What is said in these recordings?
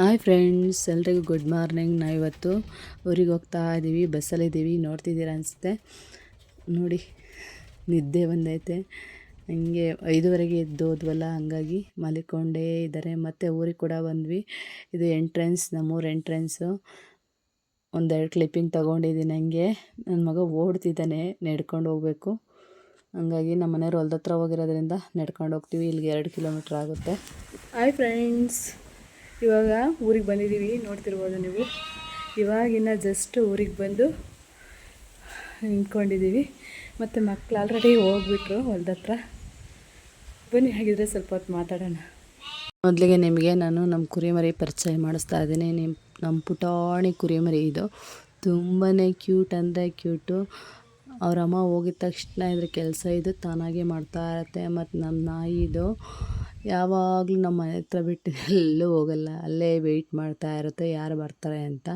Hi friends, ಎಲ್ರಿಗೂ good morning. ನಾವಿವತ್ತು ಊರಿಗೆ ಹೋಗ್ತಾ ಇದ್ದೀವಿ ಬಸ್ಸಲ್ಲಿದ್ದೀವಿ ನೋಡ್ತಿದ್ದೀರಾ ಅನಿಸುತ್ತೆ? ನೋಡಿ, ನಿದ್ದೆ ಬಂದೈತೆ. ಹಂಗೆ ಐದುವರೆಗೆ ಎದ್ದು ಹೋದ್ವಲ್ಲ ಹಂಗಾಗಿ ಮಲಿಕೊಂಡೇ ಇದ್ದಾರೆ. ಮತ್ತು ಊರಿಗೆ ಕೂಡ ಬಂದ್ವಿ. ಇದು ಎಂಟ್ರೆನ್ಸ್ ನಮ್ಮೂರು ಎಂಟ್ರೆನ್ಸು ಒಂದೆರಡು ಕ್ಲಿಪ್ಪಿಂಗ್ ತೊಗೊಂಡಿದ್ದೀನಿ ಹಂಗೆ. ನನ್ನ ಮಗ ಓಡ್ತಿದ್ದಾನೆ, ನಡ್ಕೊಂಡು ಹೋಗಬೇಕು. ಹಂಗಾಗಿ ನಮ್ಮ ಮನೆಯವ್ರು ಹೊಲ್ದತ್ರ ಹೋಗಿರೋದ್ರಿಂದ ನಡ್ಕೊಂಡು ಹೋಗ್ತೀವಿ. ಇಲ್ಲಿಗೆ ಎರಡು ಕಿಲೋಮೀಟ್ರ್ ಆಗುತ್ತೆ. ಹಾಯ್ ಫ್ರೆಂಡ್ಸ್ ಇವಾಗ ಊರಿಗೆ ಬಂದಿದ್ದೀವಿ, ನೋಡ್ತಿರ್ಬೋದು ನೀವು. ಇವಾಗಿನ ಜಸ್ಟ್ ಊರಿಗೆ ಬಂದು ನಿಂತ್ಕೊಂಡಿದ್ದೀವಿ. ಮತ್ತು ಮಕ್ಳು ಆಲ್ರೆಡಿ ಹೋಗ್ಬಿಟ್ರು ಹೊಲ್ದ ಬನ್ನಿ ಹಾಗಿದ್ರೆ ಸ್ವಲ್ಪ ಹೊತ್ತು ಮಾತಾಡೋಣ. ಮೊದಲಿಗೆ ನಿಮಗೆ ನಾನು ನಮ್ಮ ಕುರಿಮರಿ ಪರಿಚಯ ಮಾಡಿಸ್ತಾ ಇದ್ದೀನಿ. ನಿಮ್ಮ ನಮ್ಮ ಪುಟಾಣಿ ಕುರಿಮರಿ ಇದು. ತುಂಬಾ ಕ್ಯೂಟ್ ಅಂದರೆ ಕ್ಯೂಟು ಅವ್ರ ಅಮ್ಮ ಹೋಗಿದ ತಕ್ಷಣ ಇದ್ರ ಕೆಲಸ ಇದು, ತಾನಾಗೆ ಮಾಡ್ತಾ ಇರತ್ತೆ. ಮತ್ತು ನಮ್ಮ ನಾಯಿ ಇದು. ಯಾವಾಗಲೂ ನಮ್ಮ ಮನೆ ಹತ್ರ ಬಿಟ್ಟು ಎಲ್ಲೂ ಹೋಗಲ್ಲ, ಅಲ್ಲೇ ವೆಯ್ಟ್ ಮಾಡ್ತಾ ಇರುತ್ತೆ, ಯಾರು ಬರ್ತಾರೆ ಅಂತ.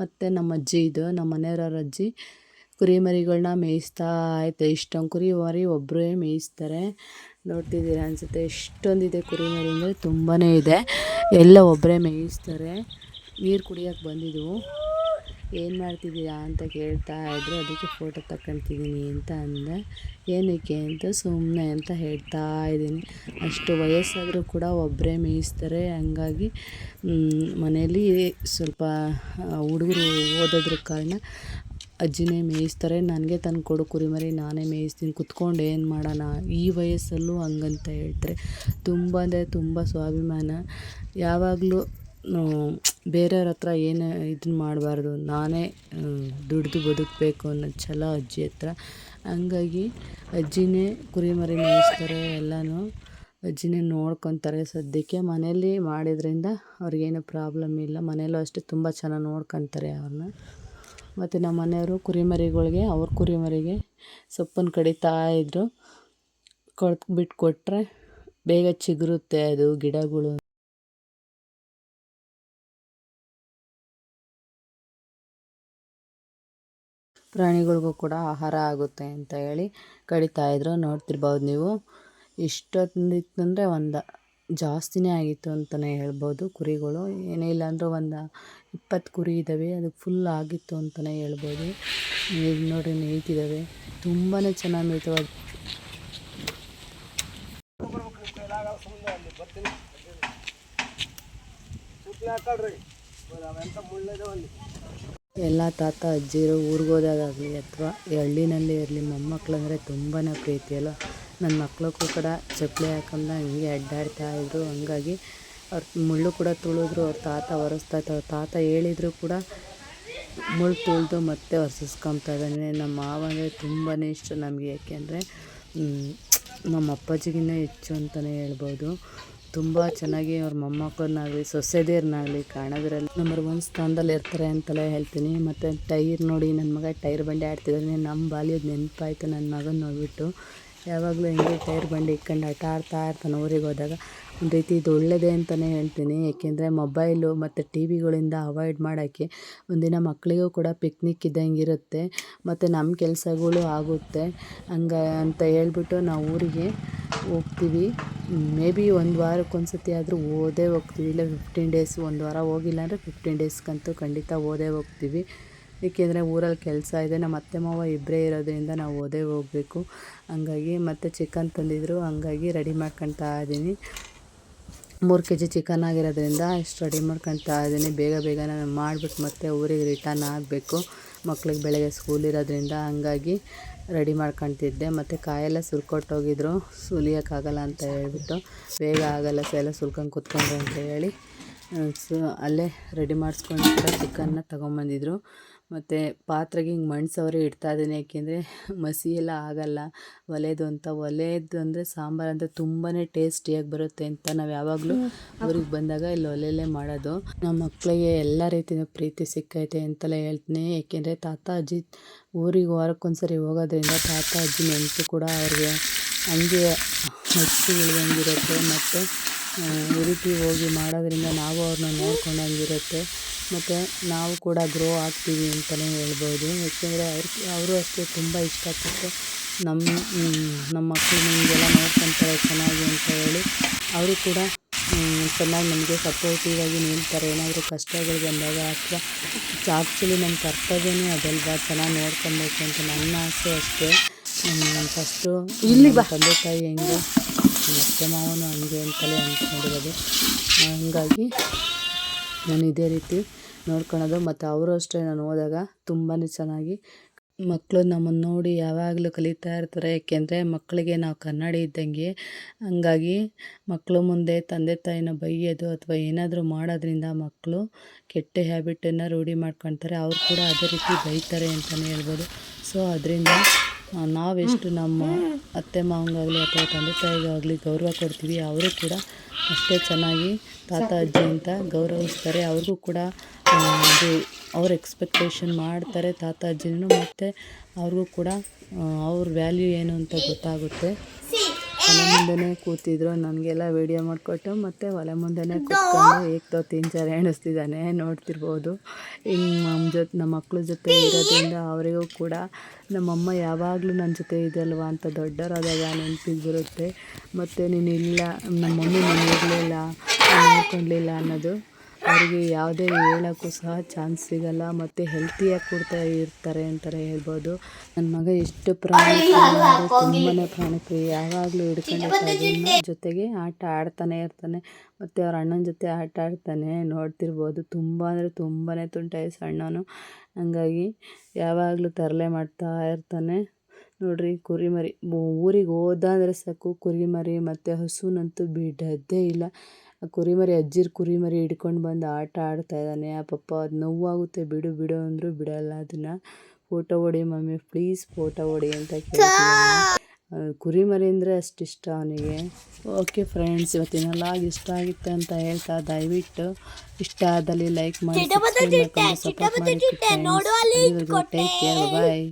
ಮತ್ತು ನಮ್ಮ ಅಜ್ಜಿ ಇದು, ನಮ್ಮ ಮನೆಯವ್ರವ್ರ ಅಜ್ಜಿ ಕುರಿಮರಿಗಳ್ನ ಮೇಯಿಸ್ತಾ ಐತೆ ಇಷ್ಟೊಂದು ಕುರಿ ಮರಿ ಒಬ್ಬರೇ ಮೇಯಿಸ್ತಾರೆ. ನೋಡ್ತಿದ್ದೀರಾ ಅನಿಸುತ್ತೆ, ಎಷ್ಟೊಂದಿದೆ ಕುರಿಮರಿ ಅಂದರೆ ತುಂಬಾ ಇದೆ. ಎಲ್ಲ ಒಬ್ಬರೇ ಮೇಯಿಸ್ತಾರೆ. ನೀರು ಕುಡಿಯೋಕ್ಕೆ ಬಂದಿದ್ದವು ಏನು ಮಾಡ್ತಿದ್ದೀರಾ ಅಂತ ಕೇಳ್ತಾ ಇದ್ರು ಅದಕ್ಕೆ ಫೋಟೋ ತಗೊಳ್ತಿದ್ದೀನಿ ಅಂತ ಅಂದೆ. ಏನಕ್ಕೆ ಅಂತ ಸುಮ್ಮನೆ ಅಂತ ಹೇಳ್ತಾ ಇದ್ದೀನಿ. ಅಷ್ಟು ವಯಸ್ಸಾದರೂ ಕೂಡ ಒಬ್ಬರೇ ಮೇಯಿಸ್ತಾರೆ. ಹಂಗಾಗಿ ಮನೆಯಲ್ಲಿ ಸ್ವಲ್ಪ ಹುಡುಗರು ಓದೋದ್ರ ಕಾರಣ ಅಜ್ಜಿನೇ ಮೇಯಿಸ್ತಾರೆ. ನನಗೆ ತಂದು ಕೊಡು ಕುರಿಮರಿ, ನಾನೇ ಮೇಯಿಸ್ತೀನಿ. ಕುತ್ಕೊಂಡು ಏನು ಮಾಡೋಣ? ಈ ವಯಸ್ಸಲ್ಲೂ ಹಂಗಂತ ಹೇಳ್ತಾರೆ. ತುಂಬ ಅಂದರೆ ತುಂಬ ಸ್ವಾಭಿಮಾನ. ಯಾವಾಗಲೂ ಬೇರೆಯವ್ರ ಹತ್ರ ಏನು ಇದನ್ನ ಮಾಡಬಾರ್ದು. ನಾನೇ ದುಡಿದು ಬದುಕಬೇಕು ಅನ್ನೋ ಛಲ ಅಜ್ಜಿ ಹತ್ರ. ಹಂಗಾಗಿ ಅಜ್ಜಿನೇ ಕುರಿಮರಿ ಮೇಯಿಸ್ತಾರೆ, ಎಲ್ಲನೂ ಅಜ್ಜಿನೇ ನೋಡ್ಕೊತಾರೆ ಸದ್ಯಕ್ಕೆ. ಮನೇಲಿ ಮಾಡಿದ್ರಿಂದ ಅವ್ರಿಗೇನು ಪ್ರಾಬ್ಲಮ್ ಇಲ್ಲ. ಮನೇಲೂ ಅಷ್ಟೇ ತುಂಬ ಚೆನ್ನಾಗಿ ನೋಡ್ಕೊತಾರೆ ಅವ್ರನ್ನ ಮತ್ತು ನಮ್ಮ ಮನೆಯವರು ಕುರಿಮರಿಗಳಿಗೆ, ಅವ್ರ ಕುರಿಮರಿಗೆ ಸೊಪ್ಪನ್ನು ಕಡಿತಾ ಇದ್ದರು ಕೊಡ್ ಬಿಟ್ಟು ಕೊಟ್ಟರೆ ಬೇಗ ಚಿಗುರುತ್ತೆ ಅದು ಗಿಡಗಳು. ಪ್ರಾಣಿಗಳಿಗೂ ಕೂಡ ಆಹಾರ ಆಗುತ್ತೆ ಅಂತ ಹೇಳಿ ಕಡಿತಾ ಇದ್ರು. ನೋಡ್ತಿರ್ಬೋದು ನೀವು. ಇಷ್ಟೊಂದಿತ್ತಂದರೆ ಒಂದು, ಜಾಸ್ತಿನೇ ಆಗಿತ್ತು ಅಂತಲೇ ಹೇಳ್ಬೋದು ಕುರಿಗಳು. ಏನೇ ಇಲ್ಲ ಅಂದರೂ ಒಂದು ಇಪ್ಪತ್ತು ಕುರಿ ಇದ್ದಾವೆ ಅದಕ್ಕೆ ಫುಲ್ ಆಗಿತ್ತು ಅಂತಲೇ ಹೇಳ್ಬೋದು. ಈಗ ನೋಡಿರಿ ಮೇಯ್ತಿದ್ದಾವೆ ತುಂಬಾ ಚೆನ್ನಾಗಿ ಮೇಯ್ತವೆ ಎಲ್ಲ ತಾತ ಅಜ್ಜಿಯರು ಊರಿಗೆ ಹೋದಾಗಲಿ ಅಥವಾ ಹಳ್ಳಿನಲ್ಲೇ ಇರಲಿ, ಮೊಮ್ಮಕ್ಳಂದರೆ ತುಂಬಾ ಪ್ರೀತಿ ಅಲ್ವ? ನನ್ನ ಮಕ್ಳಿಗೂ ಕೂಡ ಚಪ್ಪಲಿ ಹಾಕಂದ ಹಂಗೆ ಅಡ್ಡಾಡ್ತಾ ಇದ್ದರು ಹಂಗಾಗಿ ಅವ್ರ ಮುಳ್ಳು ಕೂಡ ತುಳಿದ್ರು. ಅವ್ರ ತಾತ ಒರೆಸ್ತಾ ಇತ್ತು ಅವ್ರ ತಾತ ಹೇಳಿದ್ರು ಕೂಡ ಮುಳ್ಳು ತುಳಿದು ಮತ್ತೆ ಒರೆಸಿಸ್ಕೊಂತಾ ಇದ್ದಾನೆ. ನಮ್ಮ ಮಾವ ಅಂದರೆ ತುಂಬಾ ಇಷ್ಟ ನಮಗೆ. ಯಾಕೆಂದರೆ ನಮ್ಮ ಅಪ್ಪಾಜಿಗಿನ್ನ ಹೆಚ್ಚು ಅಂತಲೇ ಹೇಳ್ಬೋದು. ತುಂಬ ಚೆನ್ನಾಗಿ ಅವ್ರ ಮೊಮ್ಮಕ್ಕಳನ್ನಾಗಲಿ ಸೊಸೆದೇರ್ನಾಗ್ಲಿ ಕಾಣೋದ್ರಲ್ಲಿ ನಂಬರ್ ಒನ್ ಸ್ಥಾನದಲ್ಲಿ ಇರ್ತಾರೆ ಅಂತಲೇ ಹೇಳ್ತೀನಿ. ಮತ್ತು ಟೈರ್ ನೋಡಿ ನನ್ನ ಮಗ ಟೈರ್ ಬಂಡಿ ಆಡ್ತಿದ್ದಾನೆ. ನಮ್ಮ ಬಾಲ್ಯದ ನೆನಪಾಯಿತು ನನ್ನ ಮಗನ ನೋಡಿಬಿಟ್ಟು. ಯಾವಾಗಲೂ ಹಿಂಗೆ ಟೈರ್ ಬಂಡಿ ಇಟ್ಕೊಂಡು ಆಟ ಆಡ್ತಾ ಇರ್ತಾನೆ ಊರಿಗೆ ಹೋದಾಗ ಒಂದು ರೀತಿ ಇದು ಒಳ್ಳೆಯದೇ ಅಂತಲೇ ಹೇಳ್ತೀನಿ. ಏಕೆಂದರೆ ಮೊಬೈಲು ಮತ್ತು ಟಿ ವಿಗಳಿಂದ ಅವಾಯ್ಡ್ ಮಾಡೋಕ್ಕೆ ಒಂದಿನ ಮಕ್ಕಳಿಗೂ ಕೂಡ ಪಿಕ್ನಿಕ್ ಇದ್ದಂಗೆ ಇರುತ್ತೆ. ಮತ್ತು ನಮ್ಮ ಕೆಲಸಗಳು ಆಗುತ್ತೆ. ಹಂಗ ಅಂತ ಹೇಳ್ಬಿಟ್ಟು ನಾವು ಊರಿಗೆ ಹೋಗ್ತೀವಿ. ಮೇ ಬಿ ಒಂದು ವಾರಕ್ಕೆ ಒಂದು ಸತಿ ಆದರೂ ಓದೇ ಹೋಗ್ತೀವಿ. ಇಲ್ಲ ಫಿಫ್ಟೀನ್ ಡೇಸ್ ಒಂದು ವಾರ ಹೋಗಿಲ್ಲ ಅಂದರೆ ಫಿಫ್ಟೀನ್ ಡೇಸ್ಗಂತೂ ಖಂಡಿತ ಓದೇ ಹೋಗ್ತೀವಿ. ಏಕೆಂದರೆ ಊರಲ್ಲಿ ಕೆಲಸ ಇದೆ. ನಮ್ಮ ಅತ್ತೆ, ಮಾವ ಇಬ್ಬರೇ ಇರೋದ್ರಿಂದ ನಾವು ಓದೇ ಹೋಗಬೇಕು. ಹಂಗಾಗಿ ಮತ್ತು ಚಿಕನ್ ತಂದಿದ್ರು. ಹಂಗಾಗಿ ರೆಡಿ ಮಾಡ್ಕೊತಾ ಇದ್ದೀನಿ. ಮೂರು ಕೆ ಜಿ ಚಿಕನ್ ಆಗಿರೋದ್ರಿಂದ ಇಷ್ಟು ರೆಡಿ ಮಾಡ್ಕೊತಾ ಇದ್ದೀನಿ. ಬೇಗ ಬೇಗ ನಾನು ಮಾಡಿಬಿಟ್ಟು ಮತ್ತೆ ಊರಿಗೆ ರಿಟರ್ನ್ ಆಗಬೇಕು. ಮಕ್ಳಿಗೆ ಬೆಳಗ್ಗೆ ಸ್ಕೂಲ್ ಇರೋದ್ರಿಂದ. ಹಂಗಾಗಿ ರೆಡಿ ಮಾಡ್ಕೊತಿದ್ದೆ. ಮತ್ತು ಕಾಯೆಲ್ಲ ಸುಲ್ಕೊಟ್ಟೋಗಿದ್ರು. ಸುಲಿಯೋಕ್ಕಾಗಲ್ಲ ಅಂತ ಹೇಳ್ಬಿಟ್ಟು ಬೇಗ ಆಗಲ್ಲ ಎಲ್ಲ ಸುಲ್ಕೊಂಡು ಕೂತ್ಕೊಂಡ್ರೆ ಅಂತ ಹೇಳಿ ಸೊ, ಅಲ್ಲೇ ರೆಡಿ ಮಾಡಿಸ್ಕೊಂಡು ಕೂಡ ಚಿಕನ್ನ ತೊಗೊಂಬಂದಿದ್ರು. ಮತ್ತು ಪಾತ್ರೆಗೆ ಹಿಂಗೆ ಮಣ್ಣು ಇಡ್ತಾ ಇದ್ದೀನಿ. ಯಾಕೆಂದರೆ ಮಸಿ ಎಲ್ಲ ಆಗಲ್ಲ. ಒಲೆದು ಅಂತ ಒಲೆದು ಅಂದರೆ ಸಾಂಬಾರು ಅಂದರೆ ತುಂಬಾ ಟೇಸ್ಟಿಯಾಗಿ ಬರುತ್ತೆ ಅಂತ ನಾವು ಯಾವಾಗಲೂ ಅವ್ರಿಗೆ ಬಂದಾಗ ಇಲ್ಲಿ ಒಲೆಯಲ್ಲೇ ಮಾಡೋದು. ನಮ್ಮ ಮಕ್ಕಳಿಗೆ ಎಲ್ಲ ರೀತಿಯ ಪ್ರೀತಿ ಸಿಕ್ಕೈತೆ ಅಂತೆಲ್ಲ ಹೇಳ್ತೀನಿ. ಏಕೆಂದರೆ ತಾತ ಅಜ್ಜಿ ಊರಿಗೆ ವಾರಕ್ಕೊಂದ್ಸರಿ ಹೋಗೋದ್ರಿಂದ ತಾತ ಅಜ್ಜಿ ನೆನಪು ಕೂಡ ಅವ್ರಿಗೆ ಹಂಗೆ ಹಚ್ಚಿ ಉಳಿದಂಗಿರುತ್ತೆ. ಮತ್ತು ಈ ರೀತಿ ಹೋಗಿ ಮಾಡೋದ್ರಿಂದ ನಾವು ಅವ್ರನ್ನ ನೋಡ್ಕೊಂಡಂಗಿರುತ್ತೆ. ಮತ್ತು ನಾವು ಕೂಡ ಗ್ರೋ ಆಗ್ತೀವಿ ಅಂತಲೇ ಹೇಳ್ಬೋದು. ಏಕೆಂದರೆ ಅವ್ರು ಅವರು ಅಷ್ಟೇ ತುಂಬ ಇಷ್ಟಪಟ್ಟು ನಮ್ಮ ನಮ್ಮ ಮಕ್ಕಳು ನಿಮಗೆಲ್ಲ ನೋಡ್ಕೊತಾರೆ ಚೆನ್ನಾಗಿ ಅಂತ ಹೇಳಿ ಅವರು ಕೂಡ ಚೆನ್ನಾಗಿ ನಮಗೆ ಸಪೋರ್ಟಿವ್ ಆಗಿ ನಿಲ್ತಾರೆ. ಏನಾದರೂ ಕಷ್ಟಗಳು ಬಂದಾಗ ಅಥವಾ ಆ್ಯಕ್ಚುಲಿ ನಮ್ಮ ಕರ್ತವ್ಯನೇ ಅದಲ್ವಾ ಚೆನ್ನಾಗಿ ನೋಡ್ಕೊಬೇಕು ಅಂತ ನನ್ನ ಆಸೆ ಅಷ್ಟೇ. ಫಸ್ಟು ಇಲ್ಲಿ ತಂದೆ ತಾಯಿ ಹೆಂಗೆ ನಮ್ಮ ಅತ್ತೆ ಮಾವನು ಹಂಗೆ ಅಂತಲೇ ಅಂದ್ಕೊಂಡಿರೋದು ಹಂಗಾಗಿ ನಾನು ಇದೇ ರೀತಿ ನೋಡ್ಕೊಳೋದು ಮತ್ತು ಅವರು ಅಷ್ಟೇ ನಾನು ಹೋದಾಗ ತುಂಬಾ ಚೆನ್ನಾಗಿ ಮಕ್ಕಳು ನಮ್ಮನ್ನು ನೋಡಿ ಯಾವಾಗಲೂ ಕಲಿತಾ ಇರ್ತಾರೆ. ಏಕೆಂದರೆ ಮಕ್ಕಳಿಗೆ ನಾವು ಕನ್ನಡಿ ಇದ್ದಂಗೆ ಹಂಗಾಗಿ ಮಕ್ಕಳು ಮುಂದೆ ತಂದೆ ತಾಯಿನ ಬೈಯೋದು ಅಥವಾ ಏನಾದರೂ ಮಾಡೋದ್ರಿಂದ ಮಕ್ಕಳು ಕೆಟ್ಟ ಹ್ಯಾಬಿಟನ್ನು ರೂಢಿ ಮಾಡ್ಕೊತಾರೆ ಅವ್ರು ಕೂಡ ಅದೇ ರೀತಿ ಬೈತಾರೆ ಅಂತಲೇ ಹೇಳ್ಬೋದು. ಸೊ, ಅದರಿಂದ ನಾವೆಷ್ಟು ನಮ್ಮ ಅತ್ತೆ ಮಾವಂಗಾಗಲಿ ಅಥವಾ ತಂದೆ ತಾಯಿಗಾಗಲಿ ಗೌರವ ಕೊಡ್ತೀವಿ, ಅವರು ಕೂಡ ಅಷ್ಟೇ ಚೆನ್ನಾಗಿ ತಾತ, ಅಜ್ಜಿ ಅಂತ ಗೌರವಿಸ್ತಾರೆ. ಅವ್ರಿಗೂ ಕೂಡ ಅದು ಅವ್ರ ಎಕ್ಸ್ಪೆಕ್ಟೇಷನ್ ಮಾಡ್ತಾರೆ ತಾತ, ಅಜ್ಜಿನೂ ಮತ್ತು ಅವ್ರಿಗೂ ಕೂಡ ಅವ್ರ ವ್ಯಾಲ್ಯೂ ಏನು ಅಂತ ಗೊತ್ತಾಗುತ್ತೆ. ಒಲೆ ಮುಂದೆನೇ ಕೂತಿದ್ರು. ನನಗೆಲ್ಲ ವಿಡಿಯೋ ಮಾಡಿಕೊಟ್ಟು ಮತ್ತು ಒಲೆ ಮುಂದೆನೇ ಕೂತ್ಕೊಂಡು ಏಕ್ತೋ ತೀನ್ ಚಾರ್ ಎಣಿಸ್ತಿದ್ದಾನೆ. ನೋಡ್ತಿರ್ಬೋದು. ಹಿಂಗೆ ನಮ್ಮ ಜೊತೆ ನಮ್ಮ ಮಕ್ಕಳ ಜೊತೆ ಇರೋದ್ರಿಂದ ಅವರಿಗೂ ಕೂಡ ನಮ್ಮಮ್ಮ ಯಾವಾಗಲೂ ನನ್ನ ಜೊತೆ ಇದೆಯಲ್ವ ಅಂತ ದೊಡ್ಡವರಾದಾಗ ನೆನಪಿಗೆ ಬರುತ್ತೆ ಮತ್ತು ನೀನು ಇಲ್ಲ ನಮ್ಮ ಮಮ್ಮಿ ನಾನು ಇರಲಿಲ್ಲ ನೋಡ್ಕೊಳ್ಲಿಲ್ಲ ಅನ್ನೋದು ಅವರಿಗೆ ಯಾವುದೇ ಹೇಳೋಕ್ಕೂ ಸಹ ಚಾನ್ಸ್ ಸಿಗಲ್ಲ ಮತ್ತು ಹೆಲ್ತಿಯಾಗಿ ಕೊಡ್ತಾ ಇರ್ತಾರೆ ಅಂತಲೇ ಹೇಳ್ಬೋದು. ನನ್ನ ಮಗ ಎಷ್ಟು ಪ್ರಾಣಿ ತುಂಬಾ ಪ್ರಾಣಪ್ರಿಯ ಯಾವಾಗಲೂ ಹಿಡ್ಕೊಂಡಿರ್ತಾರೆ ಜೊತೆಗೆ ಆಟ ಆಡ್ತಾನೆ ಇರ್ತಾನೆ. ಮತ್ತು ಅವ್ರ ಅಣ್ಣನ ಜೊತೆ ಆಟ ಆಡ್ತಾನೆ ನೋಡ್ತಿರ್ಬೋದು. ತುಂಬ ಅಂದರೆ ತುಂಬಾ ತುಂಟ ಈ ಅಣ್ಣನು. ಹಂಗಾಗಿ ಯಾವಾಗಲೂ ತರಲೆ ಮಾಡ್ತಾ ಇರ್ತಾನೆ. ನೋಡ್ರಿ ಕುರಿಮರಿ. ಊರಿಗೆ ಹೋದ ಅಂದರೆ ಸಾಕು. ಕುರಿಮರಿ ಮತ್ತು ಹಸುನಂತೂ ಬಿಡೋದೇ ಇಲ್ಲ. ಆ ಕುರಿಮರಿ ಅಜ್ಜಿರ ಕುರಿಮರಿ ಹಿಡ್ಕೊಂಡು ಬಂದು ಆಟ ಆಡ್ತಾ ಇದ್ದಾನೆ. ಆ ಪಪ್ಪ ಅದು ನೋವಾಗುತ್ತೆ. ಬಿಡು ಬಿಡು ಅಂದರೂ ಬಿಡಲ್ಲ. ಅದನ್ನ ಫೋಟೋ ಹೊಡಿ ಮಮ್ಮಿ. ಪ್ಲೀಸ್ ಫೋಟೋ ಹೊಡಿ ಅಂತ ಕೇಳ್ತಿದ್ದಾನೆ. ಕುರಿಮರಿ ಅಂದರೆ ಅಷ್ಟು ಇಷ್ಟ ಅವನಿಗೆ. ಓಕೆ ಫ್ರೆಂಡ್ಸ್ ಇವತ್ತಿನ ಲಾಗ್ ಇಷ್ಟ ಆಗಿತ್ತು ಅಂತ ಹೇಳ್ತಾ ದಯವಿಟ್ಟು ಇಷ್ಟ ಆದಲ್ಲಿ ಲೈಕ್ ಮಾಡಿ ಸಪೋರ್ಟ್ ಮಾಡಿ ಟೇಕ್ ಕೇರ್ ಬಾಯ್